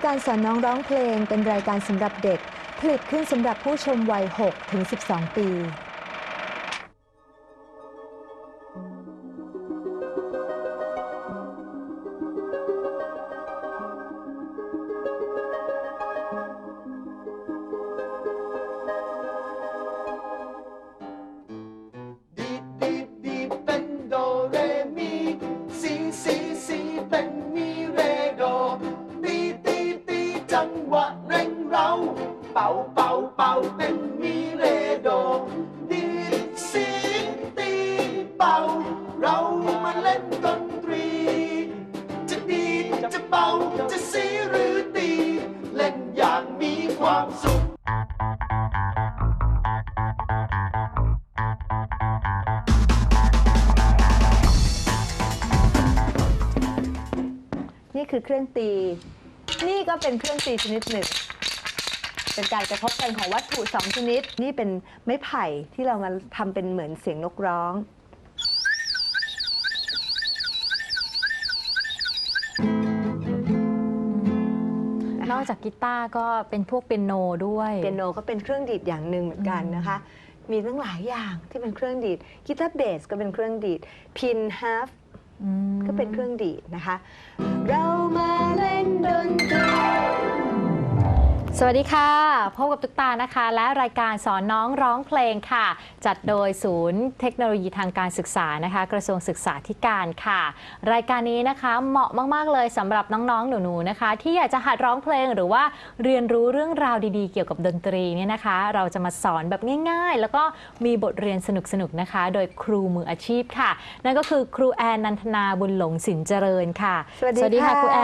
ายการสอนน้องร้องเพลงเป็นรายการสำหรับเด็ก ผลิตขึ้นสำหรับผู้ชมวัย 6 ถึง 12 ปี คือเครื่องตี นี่ก็เป็นเครื่องตีชนิดหนึ่ง เป็นการกระทบกันของวัตถุสองชนิด นี่เป็นไม้ไผ่ที่เรามาทำเป็นเหมือนเสียงนกร้องนอกจากกีตาร์ก็เป็นพวกเปียโนด้วยเปียโนก็เป็นเครื่องดีดอย่างหนึ่งเหมือนกันนะคะ มีตั้งหลายอย่างที่เป็นเครื่องดีดกีตาร์เบสก็เป็นเครื่องดีดพินฮาฟอืม ก็เป็นเครื่องดีดนะคะ เรามาเล่นดนตรี สวัสดีค่ะ พบกับตุ๊กตานะคะ และรายการสอนน้องร้องเพลงค่ะ จัดโดยศูนย์เทคโนโลยีทางการศึกษานะคะ กระทรวงศึกษาธิการค่ะ รายการนี้นะคะเหมาะมาก ๆ เลยสำหรับน้องๆ หนูๆนะคะ ที่อยากจะหัดร้องเพลงหรือว่าเรียนรู้เรื่องราวดีๆ เกี่ยวกับดนตรีเนี่ยนะคะ เราจะมาสอนแบบง่าย ๆ แล้วก็มีบทเรียนสนุกๆนะคะ โดยครูมืออาชีพค่ะ นั่นก็คือครูแอนนันทนาบุญหลงสินเจริญค่ะสวัสดีค่ะค่ะครูแอ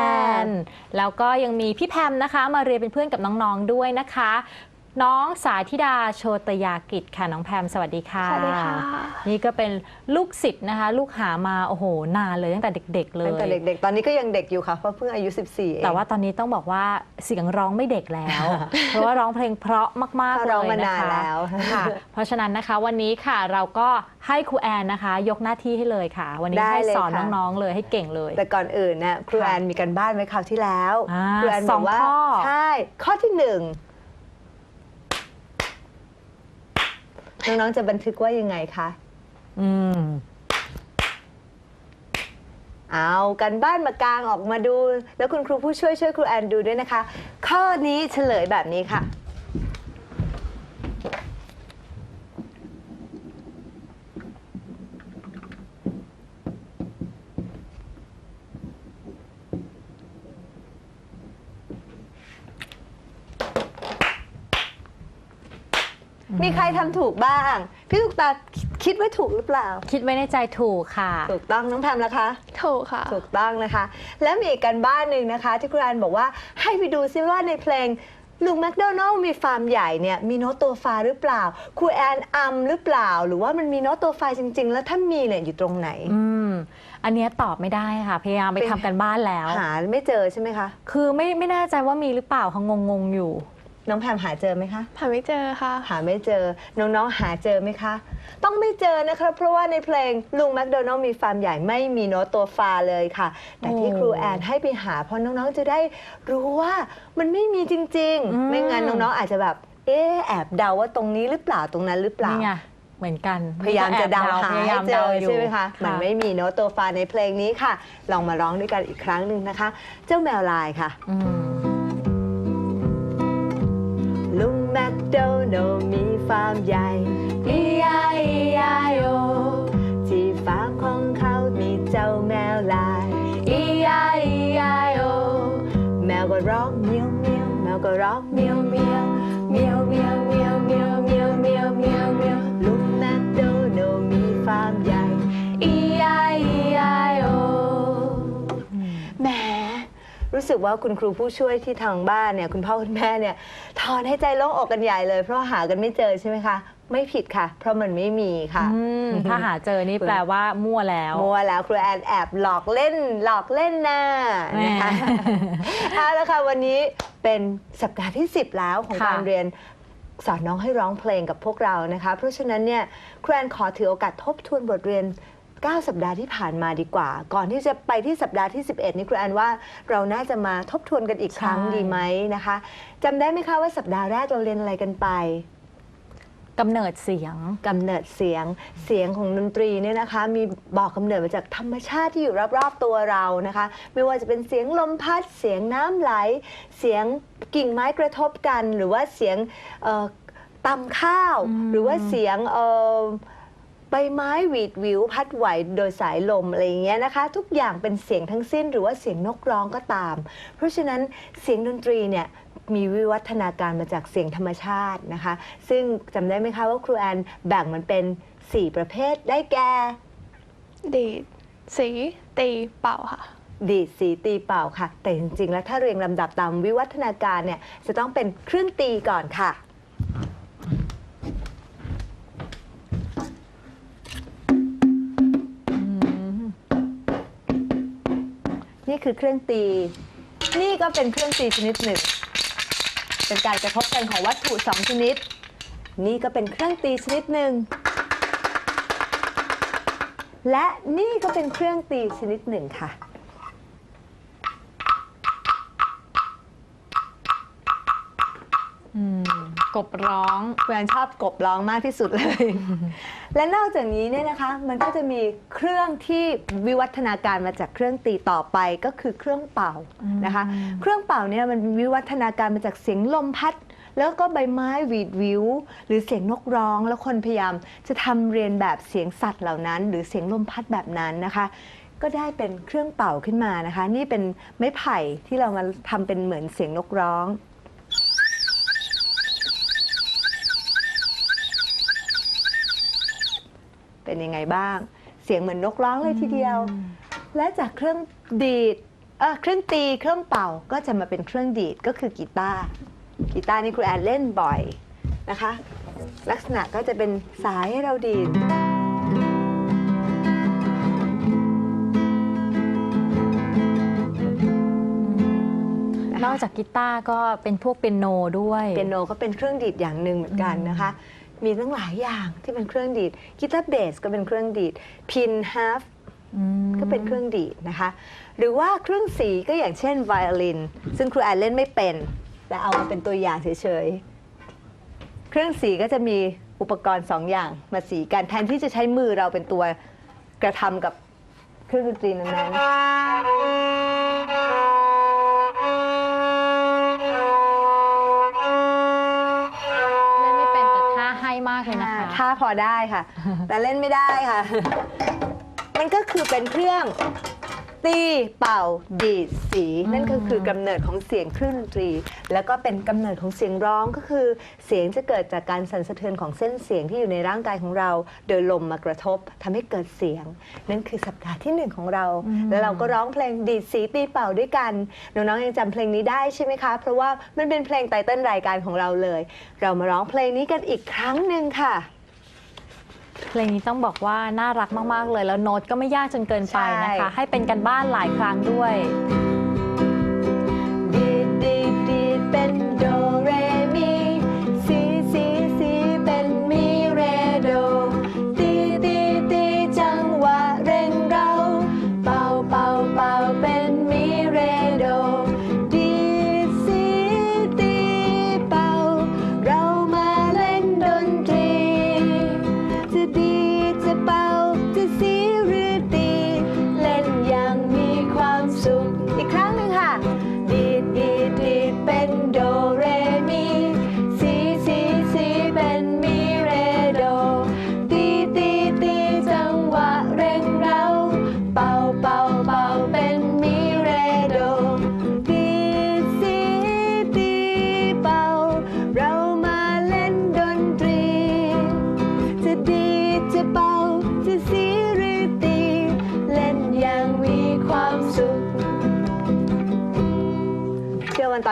นแล้วก็ยังมีพี่แพมนะคะ มาเรียนเป็นเพื่อนกับน้องๆด้วยนะคะ น้องสาธิดาโชตยากิจค่ะน้องแพมสวัสดีค่ะ สวัสดีค่ะ นี่ก็เป็นลูกศิษย์นะคะ ลูกหามาโอ้โหนานเลยตั้งแต่เด็ก ๆ เลยตั้งแต่เด็ก ๆ ตอนนี้ก็ยังเด็กอยู่ค่ะเพราะเพิ่งอายุ 14เองแต่ว่าตอนนี้ต้องบอกว่าเสียงร้องไม่เด็กแล้ว เพราะว่าร้องเพลงเพราะมากๆเขาเลร้องยมานะนานคะแล้วค่ะ เพราะฉะนั้นนะคะวันนี้ค่ะเราก็ให้ครูแอนนะคะ ยกหน้าที่ให้เลยค่ะ วันนี้ได้ให้เลยสอนค่ะน้องๆเลยให้เก่งเลย แต่ก่อนอื่นนะครูค่ะแอนมีกันบ้านไว้คราวที่แล้วอ่าครูแอนสบอองกว่าข้อใช่ข้อที่หนึ่ง น้องๆจะบันทึกว่ายังไงคะอืม เอากันบ้านมากางออกมาดู แล้วคุณครูผู้ช่วยช่วยครูแอนดูด้วยนะคะ ข้อนี้เฉลยแบบนี้ค่ะ มีใครทำถูกบ้าง พี่ลูกตาคิดไว้ถูกหรือเปล่า คิดไว้ในใจถูกค่ะ ถูกต้องน้องแพมละคะ ถูกค่ะ ถูกต้องนะคะ และมีอีกกันบ้านหนึ่งนะคะ ที่ครูแอนบอกว่าให้ไปดูซิว่าในเพลงลุงแมคโดนัลล์มีฟาร์มใหญ่เนี่ยมีโน้ตตัวฟาหรือเปล่าครูแอนอัมหรือเปล่า หรือว่ามันมีโน้ตตัวฟาจริง ๆ แล้วถ้ามีเนี่ยอยู่ตรงไหน อืม อันเนี้ยตอบไม่ได้ค่ะ พยายามไปทำกันบ้านแล้ว หาไม่เจอใช่ไหมคะ คือไม่ไม่แน่ใจว่ามีหรือเปล่าเขางงๆอยู่ น้องแพมหาเจอไหมคะ หาไม่เจอค่ะ หาไม่เจอ น้องๆ หาเจอไหมคะ ต้องไม่เจอนะคะ เพราะว่าในเพลงลุงแมคโดนัลล์มีฟาร์มใหญ่ไม่มีโน้ตตัวฟาเลยค่ะ แต่ที่โอ้ครูแอนให้ไปหาเพราะน้องๆ จะได้รู้ว่ามันไม่มีจริง อืม ๆ ไม่งั้นน้องๆ อาจจะแบบ เอ๊ะแอบเดาว่าตรงนี้หรือเปล่าตรงนั้นหรือเปล่า นี่ไงเหมือนกันพยายามจะเดาหาพยาให้ยามเจเดาออยู่ ใช่ไหมคะ มันค่ะไม่มีโน้ตตัวฟาในเพลงนี้ค่ะ ลองมาร้องด้วยกันอีกครั้งหนึ่งนะคะ เจ้าแมวลายค่ะ อืม แมคโดนัลมีฟาร์มใหญ่ รู้สึกว่าคุณครูผู้ช่วยที่ทางบ้านเนี่ยคุณพ่อคุณแม่เนี่ยถอนให้ใจโล่งอกกันใหญ่เลย เพราะหากันไม่เจอใช่ไหมคะ ไม่ผิดค่ะ เพราะมันไม่มีค่ะ อืมถ้าหาเจอนี่แปลว่ามั่วแล้ว มัวแล้วครูแอนแอบหลอกเล่นหลอกเล่นหน้านะคะแหม เอาละค่ะวันนี้เป็นสัปดาห์ที่ 10 แล้วของค่ะ การเรียนสอนน้องให้ร้องเพลงกับพวกเรานะคะ เพราะฉะนั้นเนี่ยครูแอนขอถือโอกาสทบทวนบทเรียน 9 สัปดาห์ที่ผ่านมาดีกว่า ก่อนที่จะไปที่สัปดาห์ที่ 11 นี่ครูแอนว่าเราน่าจะมาทบทวนกันอีกครั้งใช่ดีไหมนะคะจำได้ไหมคะว่าสัปดาห์แรกเราเรียนอะไรกันไปกำเนิดเสียงกำเนิดเสียงเสียงของดนตรีเนี่ยนะคะ มีบอกกำเนิดมาจากธรรมชาติที่อยู่รอบๆตัวเรานะคะ ไม่ว่าจะเป็นเสียงลมพัดเสียงน้ำไหล เสียงกิ่งไม้กระทบกัน หรือว่าเสียงเอ่อตำข้าวอืมหรือว่าเสียงเอ่อ ใบไม้หวีดหวิวพัดไหวโดยสายลมอะไรอย่างเงี้ยนะคะ ทุกอย่างเป็นเสียงทั้งสิ้นหรือว่าเสียงนกร้องก็ตาม เพราะฉะนั้นเสียงดนตรีเนี่ยมีวิวัฒนาการมาจากเสียงธรรมชาตินะคะ ซึ่งจำได้ไหมคะว่าครูแอนแบ่งมันเป็น 4 ประเภทได้แก่ดีดสีตีเป่าค่ะ ดีดสีตีเป่าค่ะ แต่จริงๆ แล้วถ้าเรียงลำดับตามวิวัฒนาการเนี่ยจะต้องเป็นเครื่องตีก่อนค่ะ คือเครื่องตี นี่ก็เป็นเครื่องตีชนิดหนึ่ง เป็นการกระทบกันของวัตถุสองชนิด นี่ก็เป็นเครื่องตีชนิดหนึ่ง และนี่ก็เป็นเครื่องตีชนิดหนึ่งค่ะ อืม กบร้อง แวนชอบกบร้องมากที่สุดเลย และนอกจากนี้เนี่ยนะคะ มันก็จะมีเครื่องที่วิวัฒนาการมาจากเครื่องตีต่อไปก็คือเครื่องเป่านะคะ เครื่องเป่าเนี่ยมันวิวัฒนาการมาจากเสียงลมพัด แล้วก็ใบไม้หวีดวิว หรือเสียงนกร้อง แล้วคนพยายามจะทำเรียนแบบเสียงสัตว์เหล่านั้น หรือเสียงลมพัดแบบนั้นนะคะก็ได้เป็นเครื่องเป่าขึ้นมานะคะ นี่เป็นไม้ไผ่ที่เรามาทำเป็นเหมือนเสียงนกร้อง เป็นยังไงบ้าง เสียงเหมือนนกร้องเลยทีเดียว และจากเครื่องดีดเออเครื่องตีเครื่องเป่าก็จะมาเป็นเครื่องดีดก็คือกีตาร์กีตาร์นี่ครูแอนเล่นบ่อยนะคะ ลักษณะก็จะเป็นสายให้เราดีดนอกจากกีตาร์ก็เป็นพวกเปียโนด้วย เปียโนก็เป็นเครื่องดีดอย่างหนึ่งเหมือนกันนะคะ มีตั้งหลายอย่างที่เป็นเครื่องดีดกีตาร์เบสก็เป็นเครื่องดีดพินฮาฟอืมก็เป็นเครื่องดีดนะคะ หรือว่าเครื่องสีก็อย่างเช่นไวโอลิน ซึ่งครูแอนเล่นไม่เป็น แต่เอามาเป็นตัวอย่างเฉยๆ เครื่องสีก็จะมีอุปกรณ์สองอย่างมาสีกันแทนที่จะใช้มือเราเป็นตัวกระทำกับเครื่องดนตรีนั้นๆากเลยนะคะ ถ้าพอได้ค่ะ แต่เล่นไม่ได้ค่ะ มันก็คือเป็นเครื่อง ตีเป่าดีดสี นั่นก็คือกำเนิดของเสียงเครื่องดนตรี แล้วก็เป็นกำเนิดของเสียงร้องก็คือ เสียงจะเกิดจากการสั่นสะเทือนของเส้นเสียงที่อยู่ในร่างกายของเรา โดยลมมากระทบทำให้เกิดเสียง นั่นคือสัปดาห์ที่หนึ่งของเรา แล้วเราก็ร้องเพลงดีดสีตีเป่าด้วยกันน้องๆยังจำเพลงนี้ได้ใช่ไหมคะ เพราะว่ามันเป็นเพลงไตเติ้ลรายการของเราเลย เรามาร้องเพลงนี้กันอีกครั้งหนึ่งค่ะ เพลงนี้ต้องบอกว่าน่ารักมาก ๆ เลยแล้วโน้ตก็ไม่ยากจนเกินไปนะคะใช่ให้เป็นกันบ้านหลายครั้งด้วย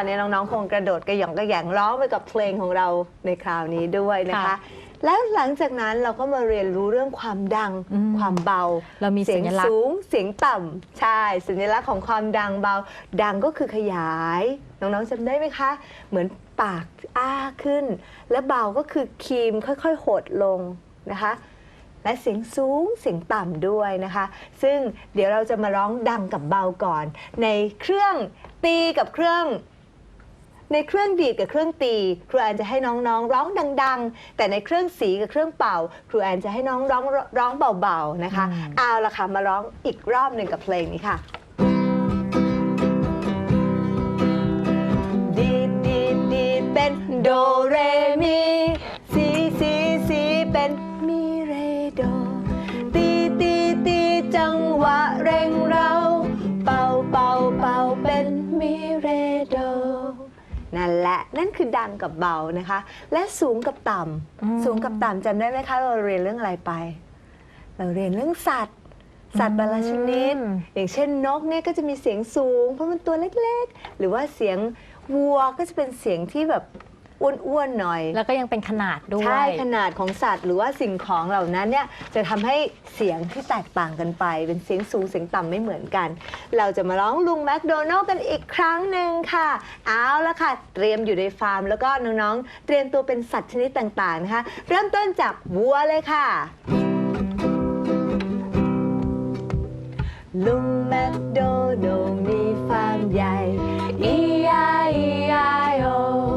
เชื่อวันตอนนี้น้องๆคงกระโดดกระหย่องกระแหยงร้องไปกับเพลงของเราในคราวนี้ด้วยนะคะ ค่ะแล้วหลังจากนั้นเราก็มาเรียนรู้เรื่องความดัง อืมความเบาเรามีเสียงสัญลักษณ์ สูงเสียงต่ำใช่ สัญลักษณ์ของความดังเบา ดังก็คือขยาย น้องๆจำได้ไหมคะ เหมือนปากอ้าขึ้น และเบาก็คือครีมค่อยๆหดลงนะคะ และเสียงสูงเสียงต่ำด้วยนะคะ ซึ่งเดี๋ยวเราจะมาร้องดังกับเบาก่อน ในเครื่องตีกับเครื่อง ในเครื่องดีดกับเครื่องตี ครูแอนจะให้น้องๆ ร้องดัง ๆ แต่ในเครื่องสีกับเครื่องเป่า ครูแอนจะให้น้องร้องร้องเบาๆนะคะอืมเอาละค่ะมาร้องอีกรอบหนึ่งกับเพลงนี้ค่ะ ดีดดีดดีดเป็นโดเรมีซีซีซีเป็นมีเรโด ตีตีตีจังหวะเร่งเรา นั่นแหละนั่นคือดังกับเบานะคะ และสูงกับต่อืมำสูงกับต่ำจำได้ไหมคะเราเรียนเรื่องอะไรไป เราเรียนเรื่องสัตว์ สัตว์แต่ละชนิด อย่างเช่นนกเนี่ยก็จะมีเสียงสูง เพราะมันตัวเล็กๆ หรือว่าเสียงวัวก็จะเป็นเสียงที่แบบ อ้วนๆหน่อย แล้วก็ยังเป็นขนาดด้วย ใช่ขนาดของสัตว์หรือว่าสิ่งของเหล่านั้นเนี่ยจะทำให้เสียงที่แตกต่างกันไป เป็นเสียงสูงเสียงต่ำไม่เหมือนกัน เราจะมาร้องลุงแมคโดนัลล์กันอีกครั้งหนึ่งค่ะ เอาละค่ะ เตรียมอยู่ในฟาร์ม แล้วก็น้องๆ เตรียมตัวเป็นสัตว์ชนิดต่างๆนะคะ เริ่มต้นจากวัวเลยค่ะ ลุงแมคโดนัลล์มีฟาร์มใหญ่ E-I-E-I-O ที่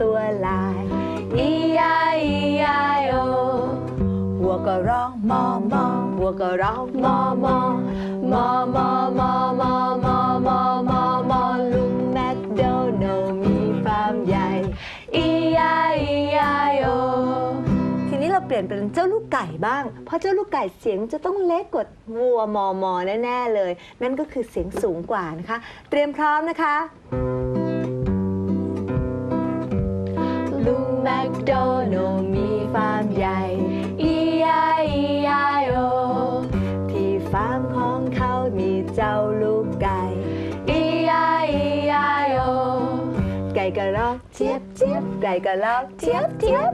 ตัวลาย E-I-E-I-O วัวก็ร้องมอมอวัวก็ร้องมอมอมอมอมอมอมอมอมอมอลุงแมคโดนัลมีฟาร์มใหญ่ E-I-E-I-O ทีนี้เราเปลี่ยนเป็นเจ้าลูกไก่บ้าง เพราะเจ้าลูกไก่เสียงจะต้องเล็กกว่าวัวมอมอแน่ๆเลย นั่นก็คือเสียงสูงกว่านะคะ เตรียมพร้อมนะคะ ลุงแมคโดนัลมีฟาร์มใหญ่ E-I-E-I-O ที่ฟาร์มของเขามีเจ้าลูกไก่ E-I-E-I-O ไก่ก็ร้องเจี๊ยบเจี๊ยบไก่ก็ร้องเจี๊ยบเจี๊ยบ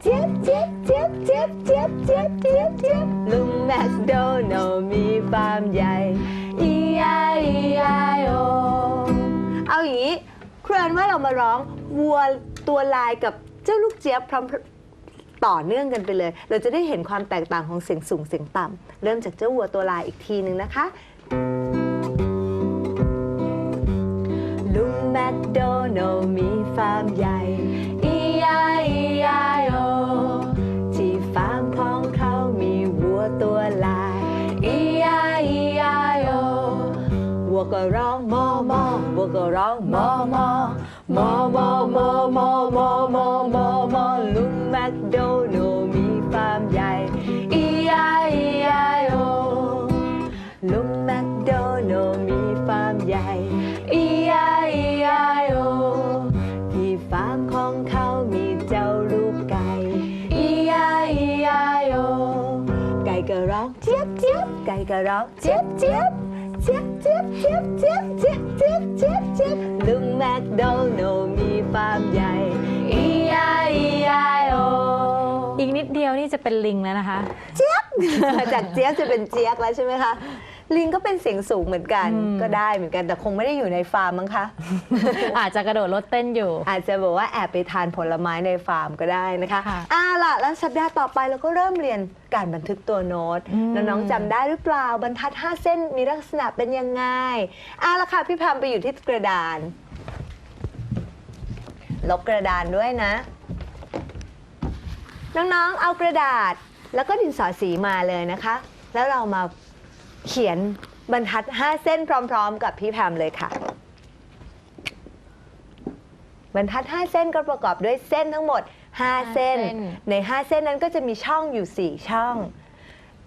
เจี๊ยบเจี๊ยบเจี๊ยบเจี๊ยบเจี๊ยบเจี๊ยบเจี๊ยบเจี๊ยบลุงแมคโดนัลมีฟาร์มใหญ่ E-I-E-I-O เอาอย่างนี้ครวนว่าเรามาร้องวัว ตัวลายกับเจ้าลูกเจี๊ยบพร้อมต่อเนื่องกันไปเลย เราจะได้เห็นความแตกต่างของเสียงสูงเสียงต่ำ เริ่มจากเจ้าวัวตัวลายอีกทีหนึ่งนะคะ ลุงแมคโดนัลมีฟาร์มใหญ่ E-I-E-I-O ที่ฟาร์มของเขามีวัวตัวลาย E-I-E-I-O วัวก็ร้องมอมอวัวก็ร้องมอมอ มอมอมอมอมอมอมอมอลุงแมคโดนัลมีฟาร์มใหญ่ E-I-E-I-O ลุงแมคโดนัลมีฟาร์มใหญ่ E-I-E-I-O ที่ฟาร์มของเขามีเจ้าลูกไก่ E-I-E-I-O ไก่ก็ร้องเจี๊ยบเจี๊ยบไก่ก็ร้องเจี๊ยบเจี๊ยบ เจี๊ยบเจี๊ยบเจี๊ยบเจี๊ยบเจี๊ยบเจี๊ยบเจี๊ยบเจี๊ยบลุงแมคโดนัลล์มีฟาร์มใหญ่ E-I-E-I-O อีกนิดเดียวนี่จะเป็นลิงแล้วนะคะจากเจี๊ยบจะเป็นเจี๊ยกแล้วใช่ไหมคะ ลิงก็เป็นเสียงสูงเหมือนกันอืมก็ได้เหมือนกันแต่คงไม่ได้อยู่ในฟาร์มมั้งคะ อาจจะกระโดดรถเต้นอยู่ อาจจะบอกว่าแอบไปทานผลไม้ในฟาร์มก็ได้นะคะค่ะอ่าล่ะแล้วสัปดาห์ต่อไปเราก็เริ่มเรียนการบันทึกตัวโน้ตอืมน้องๆจำได้หรือเปล่าบรรทัด 5 เส้นมีลักษณะเป็นยังไงอ่าล่ะค่ะพี่พามไปอยู่ที่กระดาน ลบกระดานด้วยนะ น้องๆเอากระดาษแล้วก็ดินสอสีมาเลยนะคะ แล้วเรามา เขียนบรรทัด 5 เส้นพร้อม ๆ กับพี่แพมเลยค่ะ บรรทัด 5 เส้นก็ประกอบด้วยเส้นทั้งหมด5เส้นเส้น ใน 5 เส้นนั้นก็จะมีช่องอยู่ 4 ช่อง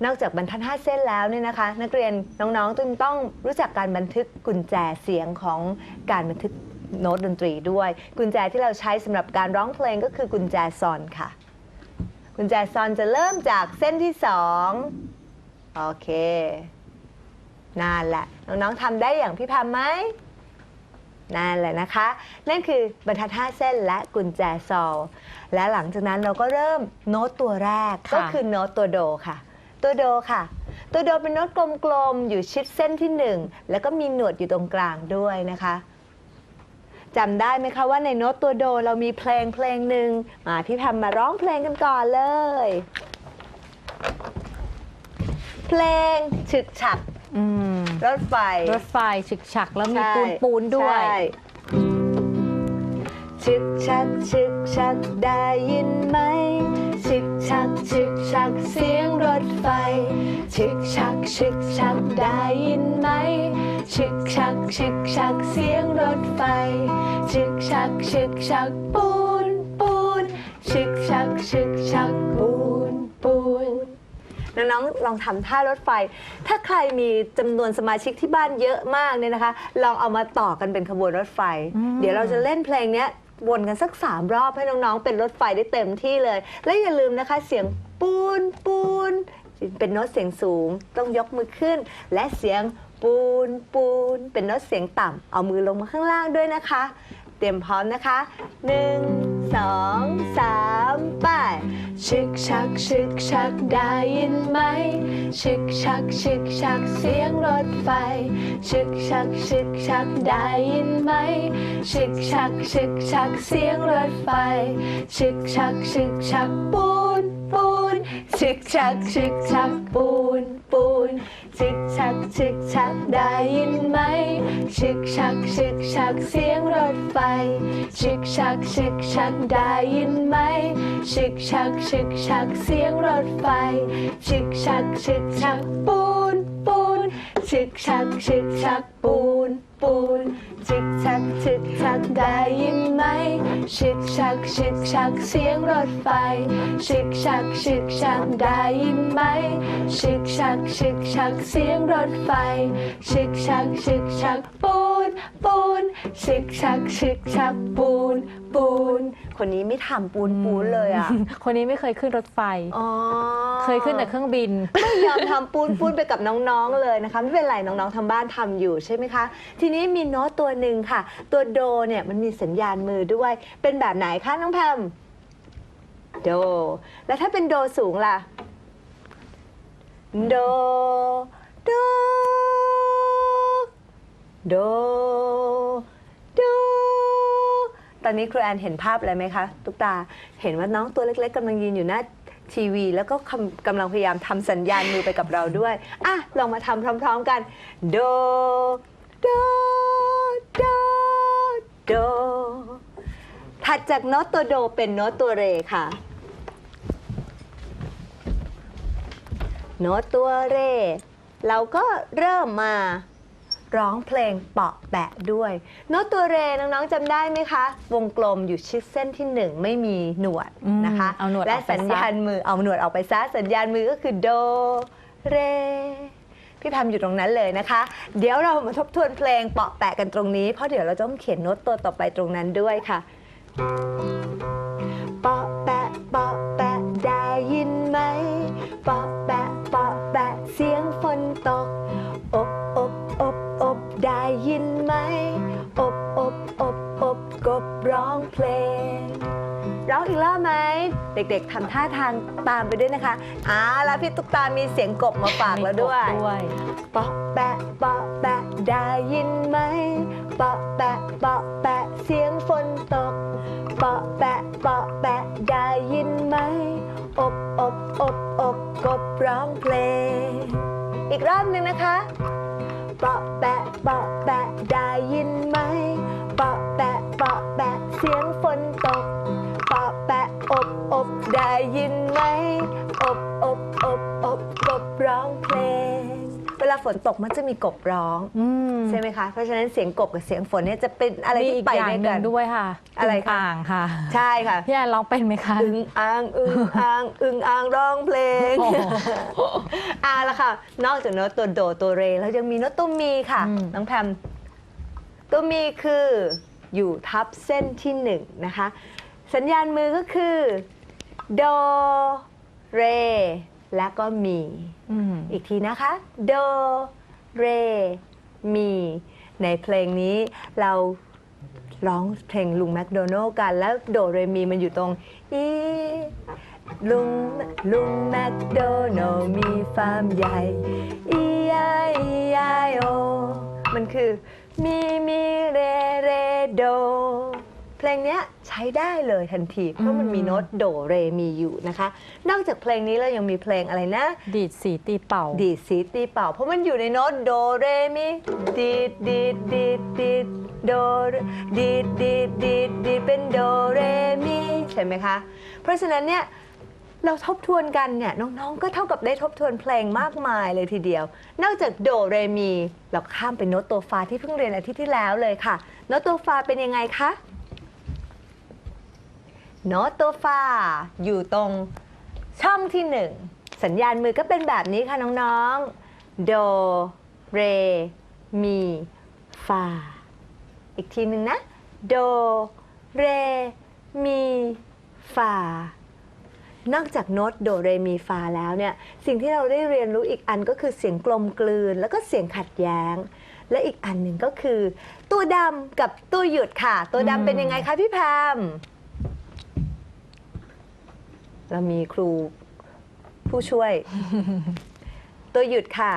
นอกจากบรรทัด 5 เส้นแล้วเนี่ยนะคะ นักเรียนน้องๆต้องต้องรู้จักการบันทึกกุญแจเสียงของการบันทึกโน้ตดนตรีด้วย กุญแจที่เราใช้สำหรับการร้องเพลงก็คือกุญแจซอนค่ะ กุญแจซอนจะเริ่มจากเส้นที่2โอเค นั่นแหละน้องๆทำได้อย่างพี่พามไหมนั่นแหละนะคะ นั่นคือบรรทัด5เส้นและกุญแจซอลและหลังจากนั้นเราก็เริ่มโน้ตตัวแรกค่ะ ก็คือโน้ตตัวโดค่ะ ตัวโดค่ะ ตัวโดเป็นโน้ตกลมๆอยู่ชิดเส้นที่1แล้วก็มีหนวดอยู่ตรงกลางด้วยนะคะจำได้ไหมคะว่าในโน้ตตัวโดเรามีเพลงเพลงหนึ่งมาพี่แพมมาร้องเพลงกันก่อนเลย เพลงฉึกฉัก อืมรถไฟ รถไฟฉึกฉักแล้วมีใช่ปูนปูนด้วย ใช่ชึกชักชึกชักได้ยินไหมชึกชักชึกชักเสียงรถไฟชึกชักชึกชักได้ยินไหมชึกชักชึกชักเสียงรถไฟชึกชักชึกชักปูนปูนชึกชักชึกชักปูนปูน น้องๆลองทำท่ารถไฟ ถ้าใครมีจำนวนสมาชิกที่บ้านเยอะมากเนี่ยนะคะ ลองเอามาต่อกันเป็นขบวนรถไฟเดี๋ยวเราจะเล่นเพลงเนี้ยวนกันสักสามรอบให้น้องๆเป็นรถไฟได้เต็มที่เลย และอย่าลืมนะคะเสียงปูนปูน เป็นโน้ตเสียงสูงต้องยกมือขึ้น และเสียงปูนปูน เป็นโน้ตเสียงต่ำเอามือลงมาข้างล่างด้วยนะคะ เตรียมพร้อมนะคะหนึ่งสองสามไป ชึกชักชึกชักได้ยินไหม ชึกชักชึกชักเสียงรถไฟ ชึกชักชึกชักได้ยินไหม ชึกชักชึกชักเสียงรถไฟ ชึกชักชึกชักปูนปูนชึกชักชึกชักปูนปูนชิกชักชิกชักได้ยินไหมชิกชักชิกชักเสียงรถไฟ ชิกชักชิกชักได้ยินไหมชิกชักชิกชักเสียงรถไฟ ชิกชักชิกชักปูนปูนชิกชักชิกชักปูน ปูนชิกชักชิกชักได้ยินไหมชิกชักชิกชักเสียงรถไฟ ชิกชักชิกชักได้ยินไหมชิกชักชิกชักเสียงรถไฟ ชิกชักชิกชักปูนปูนชิกชักชิกชักปูนปูน คนนี้ไม่ทำปูนปูนเลยอะ คนนี้ไม่เคยขึ้นรถไฟ อ๋อเคยขึ้นแต่เครื่องบิน ไม่ยอมทำปูนปูนไปกับน้องๆเลยนะคะ ไม่เป็นไรน้องๆทางบ้านทำอยู่ใช่ไหมคะ ทีนี้มีโน้ตตัวหนึ่งค่ะ ตัวโดเนี่ยมันมีสัญญาณมือด้วย เป็นแบบไหนคะน้องแพมโด แล้วถ้าเป็นโดสูงล่ะ โด โด โดโด อนนี้ครูแอนเห็นภาพอะไรไหมคะตุ๊กตาเห็นว่าน้องตัวเล็ก ๆกำลังยืนอยู่หน้าทีวี แล้วก็กำกำลังพยายามทำสัญญาณมือไปกับเราด้วยอะลองมาทำพร้อม ๆกัน โดโดโดโดถัดจากโน้ตตัวโดเป็นโน้ตตัวเรค่ะ โน้ตตัวเร เราก็เริ่มมา ร้องเพลงเปาะแปะด้วย โน้ตตัวเรน้องๆจำได้ไหมคะ วงกลมอยู่ชิดเส้นที่หนึ่งไม่มีหนวดอืมนะคะเอาหนวดและออกไปซะสัญญาณมือเอาหนวดออกไปซะสัญญาณมือก็คือโดเรพี่แพมอยู่ตรงนั้นเลยนะคะ เดี๋ยวเรามาทบทวนเพลงเปาะแปะกันตรงนี้ เพราะเดี๋ยวเราจะต้องเขียนโน้ตตัวต่อไปตรงนั้นด้วยค่ะ เปาะแป เด็กๆทำท่าทางตามไปด้วยนะคะอ่าแล้วพี่ตุ๊กตามีเสียงกบมาฝากแล้วด้วยมีกบด้วย เปาะแปะเปาะแปะได้ยินไหมเปาะแปะเปาะแปะเสียงฝนตกเปาะแปะเปาะแปะได้ยินไหมอบอบอบอบกบร้องเพลง อีกรอบหนึ่งนะคะเปาะแปะเปาะแปะได้ยินไหมเปาะแปะเปาะแปะเสียงฝน ได้ยินไหมอบอบอบอบกบร้องเพลง เวลาฝนตกมันจะมีกบร้อง อืมใช่ไหมคะ เพราะฉะนั้นเสียงกบกับเสียงฝนเนี่ยจะเป็นอะไรมีที่อีกไปอย่างด้วยหนึ่กังนด้วยค่ะอะไรคะอ่างค่ะใช่ค่ะ พี่แอนร้องเป็นไหมคะ อึงอ่างอึงอ่างอึงอ่างร้องเพลงโอ้โหอ่าละค่ะ นอกจากโน้ตตัวโดตัวเรแล้วยังมีโน้ตตัวมีค่ะ อืม น้องแพมตัวมีคืออยู่ทับเส้นที่หนึ่งนะคะ สัญญาณมือก็คือ โด เร และก็มี อืมอีกทีนะคะ โด เร มี ในเพลงนี้เราร้องเพลงลุงแมคโดนัลล์กัน แล้วโดเรมีมันอยู่ตรงอีลุงลุงแมคโดนัลล์มีฟาร์มใหญ่อีไออีไอโอมันคือ มีมีเรเรโด เพลงเนี้ยใช้ได้เลยทันที เพราะมันมีโน้ตโดเรมีอยู่นะคะ นอกจากเพลงนี้แล้วยังมีเพลงอะไรนะ ดีดสีตีเป่า ดีดสีตีเป่า เพราะมันอยู่ในโน้ตโดเรมีดีดดีดดีดดีดโดดีดดีดดีดดีดเป็นโดเรมีใช่ไหมคะ เพราะฉะนั้นเนี่ยเราทบทวนกันเนี่ยน้องๆ ก็เท่ากับได้ทบทวนเพลงมากมายเลยทีเดียว นอกจากโดเรมี เราข้ามไปโน้ตตัวฟาที่เพิ่งเรียนอาทิตย์ที่แล้วเลยค่ะ โน้ตตัวฟาเป็นยังไงคะ โน้ตตัวฟาอยู่ตรงช่องที่หนึ่งสัญญาณมือก็เป็นแบบนี้ค่ะน้องๆ โด เร มี ฟา อีกทีหนึ่งนะ โด เร มี ฟา นอกจากโน้ตโด เร มี ฟาแล้วเนี่ย สิ่งที่เราได้เรียนรู้อีกอันก็คือเสียงกลมกลืน แล้วก็เสียงขัดแย้ง และอีกอันหนึ่งก็คือ ตัวดำกับตัวหยุดค่ะ ตัวดำเป็นยังไงคะพี่แพม เรามีครูผู้ช่วย ตัวหยุดค่ะ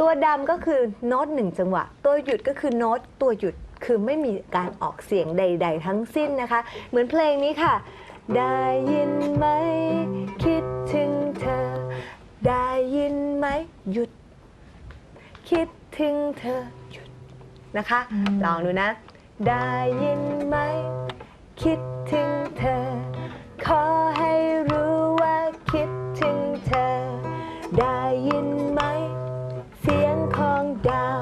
ตัวดำก็คือโน้ตหนึ่งจังหวะ ตัวหยุดก็คือโน้ตตัวหยุดคือไม่มีการออกเสียงใด ๆ ทั้งสิ้นนะคะ เหมือนเพลงนี้ค่ะ ได้ยินไหม คิดถึงเธอ ได้ยินไหมหยุด คิดถึงเธอหยุดนะคะอืมลองดูนะ ได้ยินไหม คิดถึงเธอ ขอให้รู้ว่าคิดถึงเธอ ได้ยินไหม เสียงของดาว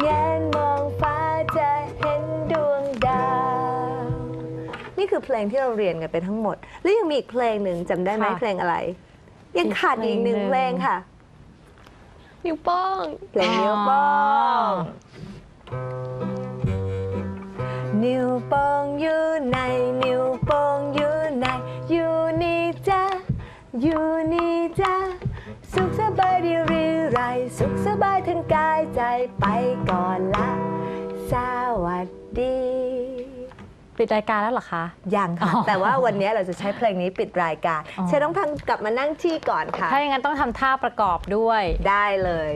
แงนมองฟ้าจะเห็นดวงดาว นี่คือเพลงที่เราเรียนกันไปทั้งหมด แล้วยังมีอีกเพลงหนึ่งจำได้ไหมค่ะ เพลงอะไร ยังขาดอีกหนึ่งอีกเพเพลลงงหนึ่งค่ะ นิ้วโป้ง เพลงนิ้วโป้ง นิ้วโป้งอยู่ใน นิ้วโป้งอยู่ใน อยู่นี่จ้าอยู่นี่จ้าสุขสบายดีหรือไร สุขสบายทั้งกายใจไปก่อนละ สวัสดี ปิดรายการแล้วเหรอคะ ยังค่ะอ๋อแต่ว่าวันนี้เราจะใช้เพลงนี้ปิดรายการอ๋อเชิญน้องพังกลับมานั่งที่ก่อนค่ะ ถ้าอย่างนั้นต้องทำท่าประกอบด้วย ได้เลย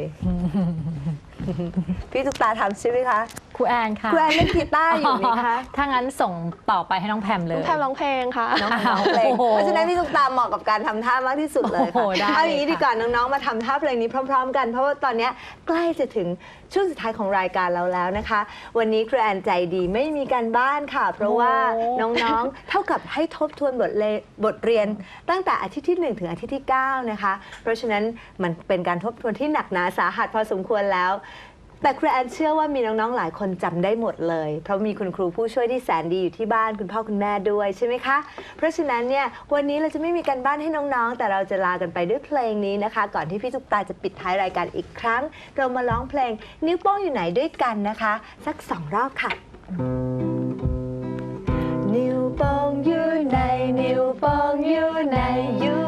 พี่ตุ๊กตาทำใช่ไหมคะครูแอนค่ะคุณแอนเล่นกีตาร์อยู่นี่คะถ้างั้นส่งต่อไปให้น้องแพมเลยแพมร้องเพลงค่ะน้องร้องเพลงโอ้โหเพราะฉะนั้นพี่ตุ๊กตาเหมาะกับการทำท่ามากที่สุดเลยโอ้ค่ะโหได้เอาอย่างนี้เลยค่ะดีกว่าน้องๆมาทำท่าเพลงนี้พร้อม ๆ กันเพราะว่าตอนนี้ใกล้จะถึงช่วงสุดท้ายของรายการเราแล้วนะคะ วันนี้ครูแอนใจดีไม่มีการบ้านค่ะ เพราะว่าน้องๆเท่ากับให้ทบทวนบทเลบทเรียน ตั้งแต่อาทิตย์ที่ 1 ถึงอาทิตย์ที่ 9 นะคะ เพราะฉะนั้นมันเป็นการทบทวนที่หนักหนาสาหัสพอสมควรแล้ว แต่ครูแอนเชื่อว่ามีน้องๆหลายคนจำได้หมดเลย เพราะมีคุณครูผู้ช่วยที่แสนดีอยู่ที่บ้านคุณพ่อคุณแม่ด้วยใช่ไหมคะ เพราะฉะนั้นเนี่ยวันนี้เราจะไม่มีการบ้านให้น้องๆ แต่เราจะลากันไปด้วยเพลงนี้นะคะ ก่อนที่พี่ตุ๊กตาจะปิดท้ายรายการอีกครั้ง เรามาร้องเพลงนิ้วโป้งอยู่ไหนด้วยกันนะคะ สักสองรอบค่ะ นิ้วโป้งอยู่ไหนนิ้วโป้งอยู่ไหนอยู่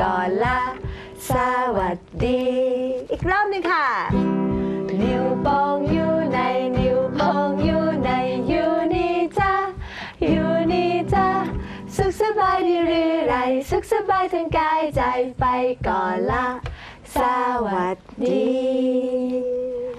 ก่อนละ สวัสดี อีกรอบหนึงค่ะ นิ้วโป้งอยู่ในนิ้วโป้งอยู่ในอยู่นี่จ้าอยู่นี่จ้าสุขสบายดีหรือไร สุขสบายทั้งกายใจไปก่อนละ สวัสดี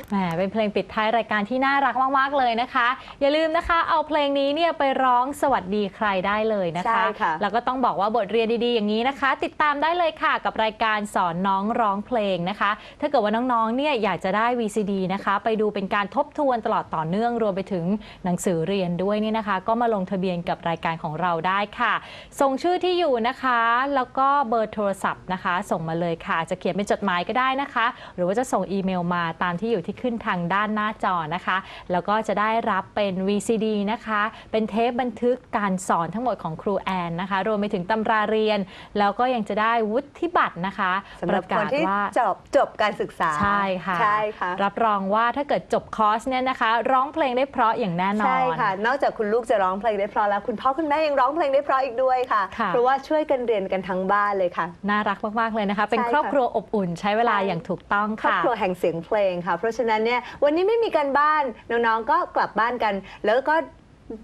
แหมเป็นเพลงปิดท้ายรายการที่น่ารักมาก ๆ เลยนะคะ อย่าลืมนะคะ เอาเพลงนี้เนี่ยไปร้องสวัสดีใครได้เลยนะคะ ใช่ค่ะ แล้วก็ต้องบอกว่าบทเรียนดีๆ อย่างนี้นะคะ ติดตามได้เลยค่ะกับรายการสอนน้องร้องเพลงนะคะ ถ้าเกิดว่าน้องๆ เนี่ยอยากจะได้ VCD นะคะ ไปดูเป็นการทบทวนตลอดต่อเนื่องรวมไปถึงหนังสือเรียนด้วยนี่นะคะ ก็มาลงทะเบียนกับรายการของเราได้ค่ะ ส่งชื่อที่อยู่นะคะ แล้วก็เบอร์โทรศัพท์นะคะ ส่งมาเลยค่ะ จะเขียนเป็นจดหมายก็ได้นะคะ หรือว่าจะส่งอีเมลมาตามที่อยู่ที่ขึ้นทางด้านหน้าจอนะคะ แล้วก็จะได้รับเป็น VCD นะคะ เป็นเทปบันทึกการสอนทั้งหมดของครูแอนนะคะ รวมไปถึงตำราเรียน แล้วก็ยังจะได้วุฒิบัตรนะคะสำหรับประคนกาศที่ว่าจบจบการศึกษาใช่ค่ะใช่ค่ะรับรองว่าถ้าเกิดจบคอร์สเนี่ยนะคะ ร้องเพลงได้เพราะอย่างแน่นอนใช่ค่ะ นอกจากคุณลูกจะร้องเพลงได้เพราะแล้วคุณพ่อคุณแม่ยังร้องเพลงได้เพราะอีกด้วยค่ะค่ะเพราะว่าช่วยกันเรียนกันทั้งบ้านเลยค่ะ น่ารักมากๆเลยนะคะ เป็นใช่ค่ะครอบครัวอบอุ่นใช้เวลาใช่อย่างถูกต้องครอบค่ะครัวแห่งเสียงเพลงค่ะเพราะฉะนั้นเนี่ยวันนี้ไม่มีการบ้านน้องๆก็กลับบ้านกัน แล้วก็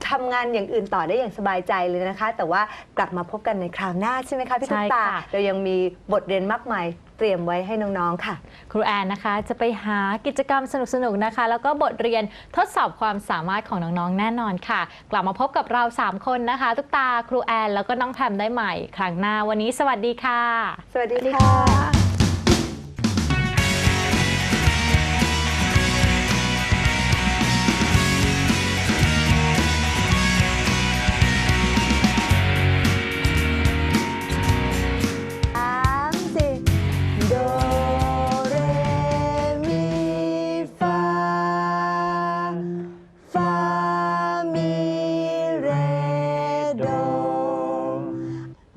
ทำงานอย่างอื่นต่อได้อย่างสบายใจเลยนะคะ แต่ว่ากลับมาพบกันในคราวหน้าใช่ไหมคะพี่ตุ๊กใช่ตาค่ะ เรายังมีบทเรียนมากมายเตรียมไว้ให้น้องๆค่ะ ครูแอนนะคะ จะไปหากิจกรรมสนุกๆนะคะ แล้วก็บทเรียนทดสอบความสามารถของน้องๆแน่นอนค่ะ กลับมาพบกับเรา 3 คนนะคะทุกตาครูแอน แล้วก็น้องแพมได้ใหม่ ครั้งหน้าวันนี้สวัสดีค่ะ สวัสดีสวัสดีค่ะค่ะ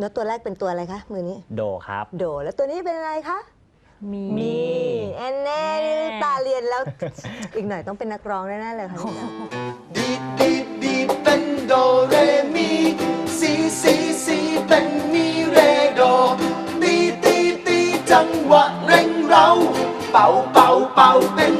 โน้ตตัวแรกเป็นตัวอะไรคะมือนี้ โดครับ โด แล้วตัวนี้เป็นอะไรคะมี มีแอนแน่ตาเรียนแล้ว อีกหน่อยต้องเป็นนักร้องแน่ๆเลยค่ะเนี่ยดีดีดีเป็นโดเรมีซีซีซีเป็นมีเรโด ตีตีตีจังหวะเร่งเรา เป่าเป่าเป่าเป็น